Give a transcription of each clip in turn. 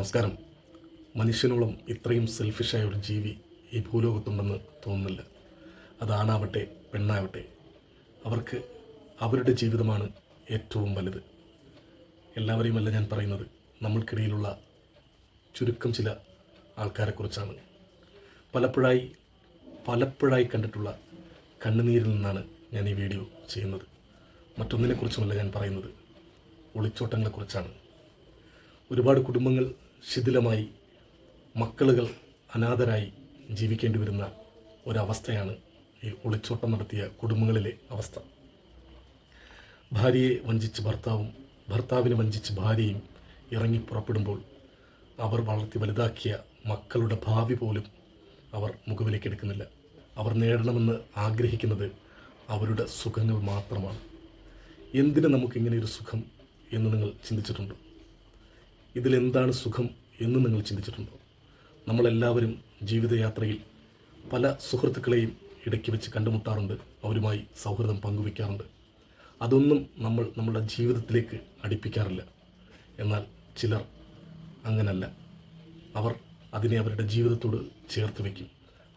നമസ്കാരം. മനുഷ്യനോളം ഇത്രയും സെൽഫിഷായ ഒരു ജീവി ഈ ഭൂലോകത്തുണ്ടെന്ന് തോന്നുന്നില്ല. അതാണാവട്ടെ പെണ്ണാവട്ടെ. അവർക്ക് അവരുടെ ജീവിതമാണ് ഏറ്റവും വലുത്. എല്ലാവരെയുമല്ല ഞാൻ പറയുന്നത്. നമ്മൾക്കിടയിലുള്ള ചുരുക്കം ചില ആൾക്കാരെക്കുറിച്ചാണ്. പലപ്പോഴായി പലപ്പോഴായി കണ്ടിട്ടുള്ള കണ്ണുനീരിൽ നിന്നാണ് ഞാൻ ഈ വീഡിയോ ചെയ്യുന്നത്. മറ്റൊന്നിനെക്കുറിച്ചുമല്ല ഞാൻ പറയുന്നത്. ഒളിച്ചോട്ടങ്ങളെക്കുറിച്ചാണ്. ഒരുപാട് കുടുംബങ്ങൾ ശിഥിലമായി മക്കളുകൾ അനാഥരായി ജീവിക്കേണ്ടി വരുന്ന ഒരവസ്ഥയാണ് ഈ ഒളിച്ചോട്ടം നടത്തിയ കുടുംബങ്ങളിലെ അവസ്ഥ. ഭാര്യയെ വഞ്ചിച്ച് ഭർത്താവും ഭർത്താവിനെ വഞ്ചിച്ച് ഭാര്യയും ഇറങ്ങി പുറപ്പെടുമ്പോൾ അവർ വളർത്തി വലുതാക്കിയ മക്കളുടെ ഭാവി പോലും അവർ മുഖവിലേക്ക് എടുക്കുന്നില്ല. അവർ നേടണമെന്ന് ആഗ്രഹിക്കുന്നത് അവരുടെ സുഖങ്ങൾ മാത്രമാണ്. എന്തിനു നമുക്കിങ്ങനെ ഒരു സുഖം എന്ന് നിങ്ങൾ ചിന്തിച്ചിട്ടുണ്ടോ? ഇതിലെന്താണ് സുഖം എന്ന് നിങ്ങൾ ചിന്തിച്ചിട്ടുണ്ടോ? നമ്മളെല്ലാവരും ജീവിതയാത്രയിൽ പല സുഹൃത്തുക്കളെയും ഇടയ്ക്ക് വെച്ച് കണ്ടുമുട്ടാറുണ്ട് അവരുമായി സൗഹൃദം പങ്കുവയ്ക്കാറുണ്ട്. അതൊന്നും നമ്മൾ നമ്മുടെ ജീവിതത്തിലേക്ക് അടുപ്പിക്കാറില്ല. എന്നാൽ ചിലർ അങ്ങനല്ല. അവർ അതിനെ അവരുടെ ജീവിതത്തോട് ചേർത്ത് വയ്ക്കും.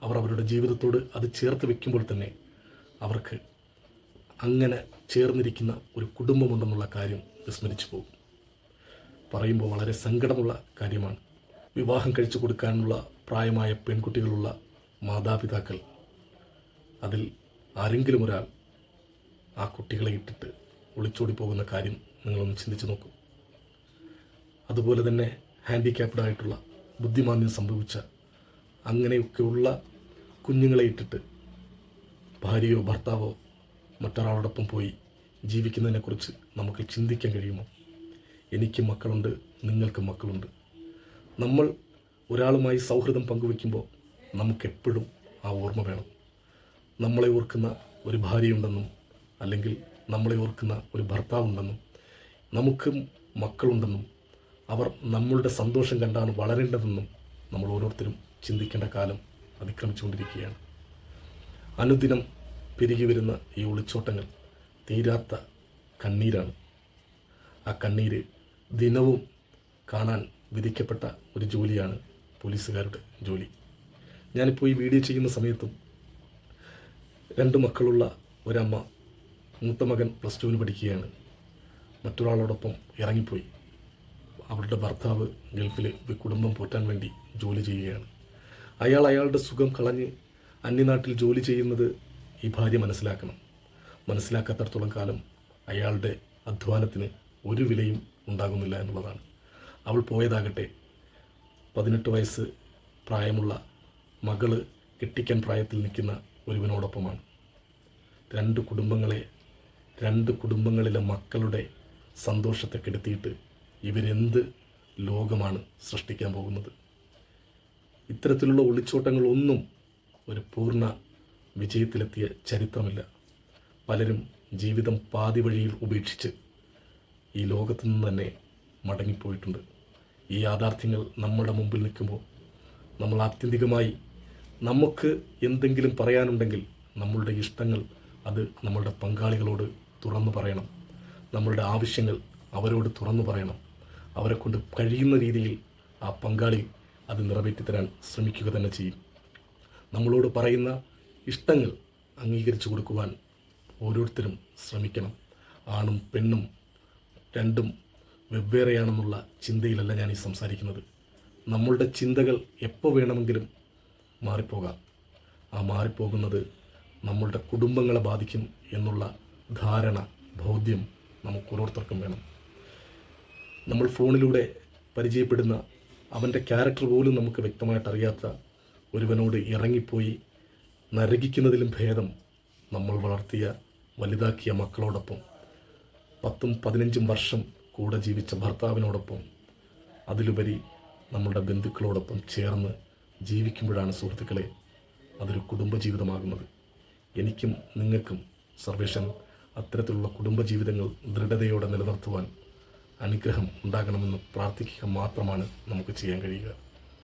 അവർ അവരുടെ ജീവിതത്തോട് അത് ചേർത്ത് വയ്ക്കുമ്പോൾ തന്നെ അവർക്ക് അങ്ങനെ ചേർന്നിരിക്കുന്ന ഒരു കുടുംബമുണ്ടെന്നുള്ള കാര്യം വിസ്മരിച്ചു പോകും. പറയുമ്പോൾ വളരെ സങ്കടമുള്ള കാര്യമാണ്. വിവാഹം കഴിച്ചു കൊടുക്കാനുള്ള പ്രായമായ പെൺകുട്ടികളുള്ള മാതാപിതാക്കൾ. അതിൽ ആരെങ്കിലും ഒരാൾ ആ കുട്ടികളെ ഇട്ടിട്ട് ഒളിച്ചോടി പോകുന്ന കാര്യം നിങ്ങളൊന്ന് ചിന്തിച്ചു നോക്കൂ. അതുപോലെ തന്നെ ഹാൻഡിക്യാപ്ഡ് ആയിട്ടുള്ള ബുദ്ധിമാന്യം സംഭവിച്ച അങ്ങനെയൊക്കെയുള്ള കുഞ്ഞുങ്ങളെ ഇട്ടിട്ട് ഭാര്യയോ ഭർത്താവോ മറ്റൊരാളോടൊപ്പം പോയി ജീവിക്കുന്നതിനെക്കുറിച്ച് നമുക്ക് ചിന്തിക്കാൻ കഴിയുമോ? എനിക്ക് മക്കളുണ്ട് നിങ്ങൾക്ക് മക്കളുണ്ട്. നമ്മൾ ഒരാളുമായി സൗഹൃദം പങ്കുവെക്കുമ്പോൾ നമുക്കെപ്പോഴും ആ ഓർമ്മ വേണം. നമ്മളെ ഓർക്കുന്ന ഒരു ഭാര്യയുണ്ടെന്നും അല്ലെങ്കിൽ നമ്മളെ ഓർക്കുന്ന ഒരു ഭർത്താവുണ്ടെന്നും നമുക്ക് മക്കളുണ്ടെന്നും അവർ നമ്മളുടെ സന്തോഷം കണ്ടാണ് വളരേണ്ടതെന്നും നമ്മൾ ഓരോരുത്തരും ചിന്തിക്കേണ്ട കാലം അതിക്രമിച്ചുകൊണ്ടിരിക്കുകയാണ്. അനുദിനം പെരുകി വരുന്ന ഈ ഒളിച്ചോട്ടങ്ങൾ തീരാത്ത കണ്ണീരാണ്. ആ കണ്ണീര് ദിനവും കാണാൻ വിധിക്കപ്പെട്ട ഒരു ജോലിയാണ് പോലീസുകാരുടെ ജോലി. ഞാനിപ്പോൾ ഈ വീഡിയോ ചെയ്യുന്ന സമയത്തും രണ്ട് മക്കളുള്ള ഒരമ്മ മൂത്ത മകൻ പ്ലസ് ടുവിന് പഠിക്കുകയാണ്. മറ്റൊരാളോടൊപ്പം ഇറങ്ങിപ്പോയി. അവരുടെ ഭർത്താവ് ഗൾഫിൽ കുടുംബം പോറ്റാൻ വേണ്ടി ജോലി ചെയ്യുകയാണ്. അയാൾ അയാളുടെ സുഖം കളഞ്ഞ് അന്യനാട്ടിൽ ജോലി ചെയ്യുന്നത് ഈ ഭാര്യ മനസ്സിലാക്കണം. മനസ്സിലാക്കാത്തടത്തോളം കാലം അയാളുടെ അധ്വാനത്തിന് ഒരു വിലയും ഉണ്ടാകുന്നില്ല എന്നുള്ളതാണ്. അവൾ പോയതാകട്ടെ. പതിനെട്ട് വയസ്സ് പ്രായമുള്ള മകൾ കെട്ടിക്കാൻ പ്രായത്തിൽ നിൽക്കുന്ന ഒരുവനോടൊപ്പമാണ്. രണ്ട് കുടുംബങ്ങളെ രണ്ട് കുടുംബങ്ങളിലെ മക്കളുടെ സന്തോഷത്തെ കെടുത്തിയിട്ട് ഇവരെന്ത് ലോകമാണ് സൃഷ്ടിക്കാൻ പോകുന്നത്. ഇത്തരത്തിലുള്ള ഒളിച്ചോട്ടങ്ങളൊന്നും ഒരു പൂർണ വിജയത്തിലെത്തിയ ചരിത്രമില്ല. പലരും ജീവിതം പാതി വഴിയിൽ ഉപേക്ഷിച്ച് ഈ ലോകത്തു നിന്ന് തന്നെ മടങ്ങിപ്പോയിട്ടുണ്ട്. ഈ യാഥാർത്ഥ്യങ്ങൾ നമ്മുടെ മുമ്പിൽ നിൽക്കുമ്പോൾ നമ്മൾ ആത്യന്തികമായി നമുക്ക് എന്തെങ്കിലും പറയാനുണ്ടെങ്കിൽ നമ്മളുടെ ഇഷ്ടങ്ങൾ അത് നമ്മളുടെ പങ്കാളികളോട് തുറന്നു പറയണം. നമ്മളുടെ ആവശ്യങ്ങൾ അവരോട് തുറന്നു പറയണം. അവരെ കൊണ്ട് കഴിയുന്ന രീതിയിൽ ആ പങ്കാളി അത് നിറവേറ്റിത്തരാൻ ശ്രമിക്കുക തന്നെ ചെയ്യും. നമ്മളോട് പറയുന്ന ഇഷ്ടങ്ങൾ അംഗീകരിച്ചു കൊടുക്കുവാൻ ഓരോരുത്തരും ശ്രമിക്കണം. ആണും പെണ്ണും രണ്ടും വെവ്വേറെയാണെന്നുള്ള ചിന്തയിലല്ല ഞാൻ ഈ സംസാരിക്കുന്നത്. നമ്മളുടെ ചിന്തകൾ എപ്പോൾ വേണമെങ്കിലും മാറിപ്പോകാം. ആ മാറിപ്പോകുന്നത് നമ്മളുടെ കുടുംബങ്ങളെ ബാധിക്കും എന്നുള്ള ധാരണ ബോധ്യം നമുക്ക് ഓരോരുത്തർക്കും വേണം. നമ്മൾ ഫോണിലൂടെ പരിചയപ്പെടുന്ന അവന്റെ ക്യാരക്ടർ പോലും നമുക്ക് വ്യക്തമായിട്ട് അറിയാത്ത ഒരുവനോട് ഇറങ്ങിപ്പോയി നരകിക്കുന്നതിലും ഭേദം നമ്മൾ വളർത്തിയ വലുതാക്കിയ മക്കളോടൊപ്പം പത്തും പതിനഞ്ചും വർഷം കൂടെ ജീവിച്ച ഭർത്താവിനോടൊപ്പം അതിലുപരി നമ്മളുടെ ബന്ധുക്കളോടൊപ്പം ചേർന്ന് ജീവിക്കുമ്പോഴാണ് സുഹൃത്തുക്കളെ അതൊരു കുടുംബജീവിതമാകുന്നത്. എനിക്കും നിങ്ങൾക്കും സർവേഷൻ അത്തരത്തിലുള്ള കുടുംബജീവിതങ്ങൾ ദൃഢതയോടെ നിലനിർത്തുവാൻ അനുഗ്രഹം ഉണ്ടാകണമെന്ന് പ്രാർത്ഥിക്കുക മാത്രമാണ് നമുക്ക് ചെയ്യാൻ കഴിയുക.